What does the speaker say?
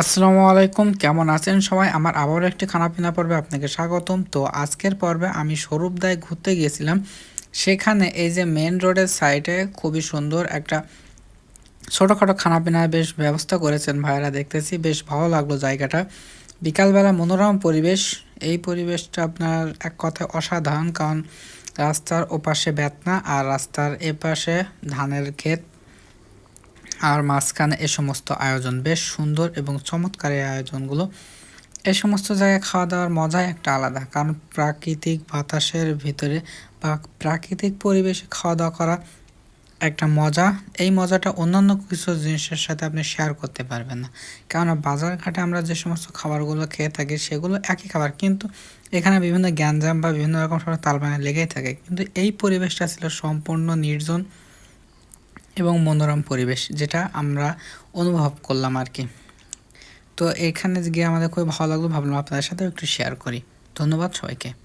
আসসালামু আলাইকুম, কেমন আছেন সবাই? আমার আবারও একটি খানাপিনা পর্বে আপনাকে স্বাগতম। তো আজকের পর্বে আমি স্বরূপদায় ঘুরতে গিয়েছিলাম। সেখানে এই যে মেন রোডের সাইডে খুবই সুন্দর একটা ছোটোখাটো খানাপিনার বেশ ব্যবস্থা করেছেন ভাইয়েরা, দেখতেছি বেশ ভালো লাগল জায়গাটা। বিকালবেলা মনোরম পরিবেশ, এই পরিবেশটা আপনার এক কথায় অসাধারণ, কারণ রাস্তার ওপাশে বেতনা আর রাস্তার এপাশে ধানের ক্ষেত। আর মাঝখানে এ সমস্ত আয়োজন বেশ সুন্দর এবং চমৎকার এই আয়োজনগুলো। এ সমস্ত জায়গায় খাওয়া দাওয়ার মজাই একটা আলাদা, কারণ প্রাকৃতিক বাতাসের ভিতরে বা প্রাকৃতিক পরিবেশে খাওয়া দাওয়া করা একটা মজা। এই মজাটা অন্যান্য কিছু জিনিসের সাথে আপনি শেয়ার করতে পারবেন না। কেননা বাজার ঘাটে আমরা যে সমস্ত খাবারগুলো খেয়ে থাকি সেগুলো একই খাবার, কিন্তু এখানে বিভিন্ন গ্যাঞ্জাম বা বিভিন্ন রকম সব তালবানা লেগেই থাকে। কিন্তু এই পরিবেশটা ছিল সম্পূর্ণ নির্জন এবং মনোরম পরিবেশ, যেটা আমরা অনুভব করলাম আর কি। তো এখানে গিয়ে আমাদের খুব ভালো লাগল, ভাবলাম আপনাদের সাথে একটু শেয়ার করি। ধন্যবাদ সবাইকে।